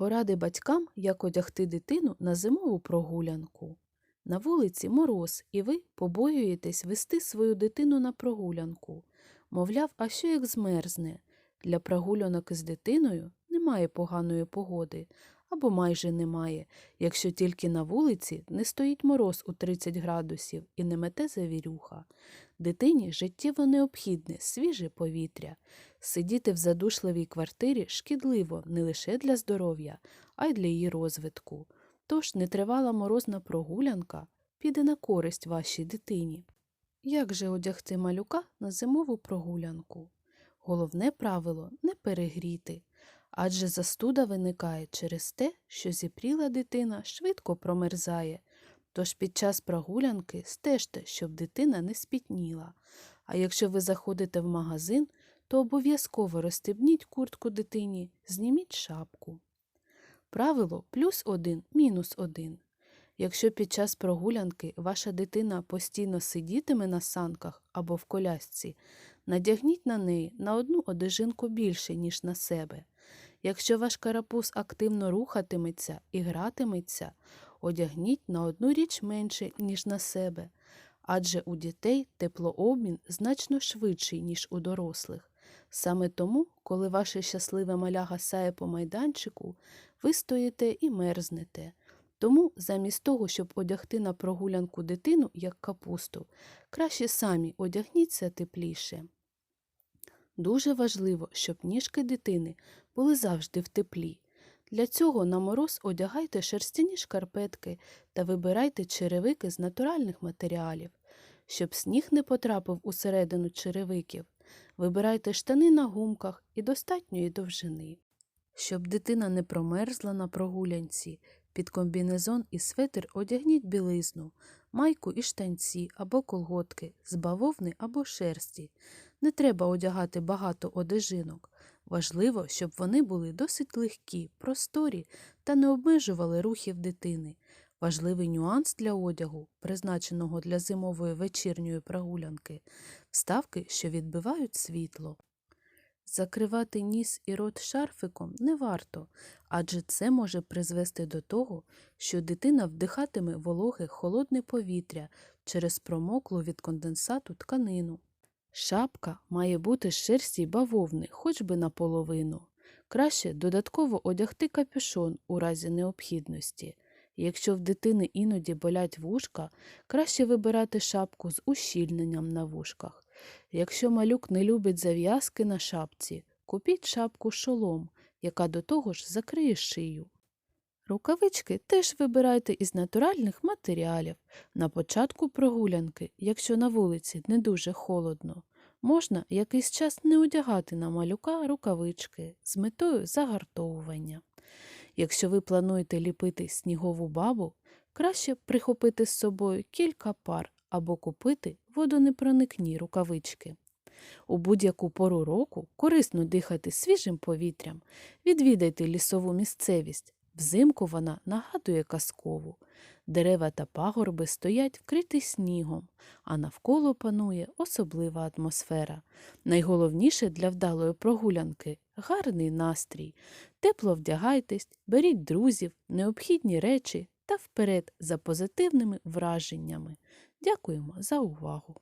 Поради батькам, як одягти дитину на зимову прогулянку. На вулиці мороз, і ви побоюєтесь вести свою дитину на прогулянку. Мовляв, а що як змерзне? Для прогулянок із дитиною немає поганої погоди, або майже немає, якщо тільки на вулиці не стоїть мороз у 30 градусів і не мете завірюха. Дитині життєво необхідне свіже повітря. Сидіти в задушливій квартирі шкідливо не лише для здоров'я, а й для її розвитку. Тож нетривала морозна прогулянка піде на користь вашій дитині. Як же одягти малюка на зимову прогулянку? Головне правило не перегріти, адже застуда виникає через те, що зіпріла дитина швидко промерзає. Тож під час прогулянки стежте, щоб дитина не спітніла. А якщо ви заходите в магазин, то обов'язково розстебніть куртку дитині, зніміть шапку. Правило плюс один, мінус один. Якщо під час прогулянки ваша дитина постійно сидітиме на санках або в колясці, надягніть на неї на одну одежинку більше, ніж на себе. Якщо ваш карапуз активно рухатиметься і гратиметься, одягніть на одну річ менше, ніж на себе, адже у дітей теплообмін значно швидший, ніж у дорослих. Саме тому, коли ваше щасливе маля гасає по майданчику, ви стоїте і мерзнете. Тому, замість того, щоб одягти на прогулянку дитину, як капусту, краще самі одягніться тепліше. Дуже важливо, щоб ніжки дитини були завжди в теплі. Для цього на мороз одягайте шерстяні шкарпетки та вибирайте черевики з натуральних матеріалів. Щоб сніг не потрапив усередину черевиків, вибирайте штани на гумках і достатньої довжини. Щоб дитина не промерзла на прогулянці, під комбінезон і светр одягніть білизну, майку і штанці або колготки з бавовни або шерсті. Не треба одягати багато одежинок. Важливо, щоб вони були досить легкі, просторі та не обмежували рухів дитини. Важливий нюанс для одягу, призначеного для зимової вечірньої прогулянки вставки, що відбивають світло. Закривати ніс і рот шарфиком не варто, адже це може призвести до того, що дитина вдихатиме вологе холодне повітря через промоклу від конденсату тканину. Шапка має бути з шерсті бавовни, хоч би наполовину. Краще додатково одягти капюшон у разі необхідності. Якщо в дитини іноді болять вушка, краще вибирати шапку з ущільненням на вушках. Якщо малюк не любить зав'язки на шапці, купіть шапку шолом, яка до того ж закриє шию. Рукавички теж вибирайте із натуральних матеріалів. На початку прогулянки, якщо на вулиці не дуже холодно, можна якийсь час не одягати на малюка рукавички з метою загартовування. Якщо ви плануєте ліпити снігову бабу, краще прихопити з собою кілька пар або купити водонепроникні рукавички. У будь-яку пору року корисно дихати свіжим повітрям, відвідайте лісову місцевість. Взимку вона нагадує казкову. Дерева та пагорби стоять вкриті снігом, а навколо панує особлива атмосфера. Найголовніше для вдалої прогулянки гарний настрій. Тепло вдягайтесь, беріть друзів, необхідні речі та вперед за позитивними враженнями. Дякуємо за увагу!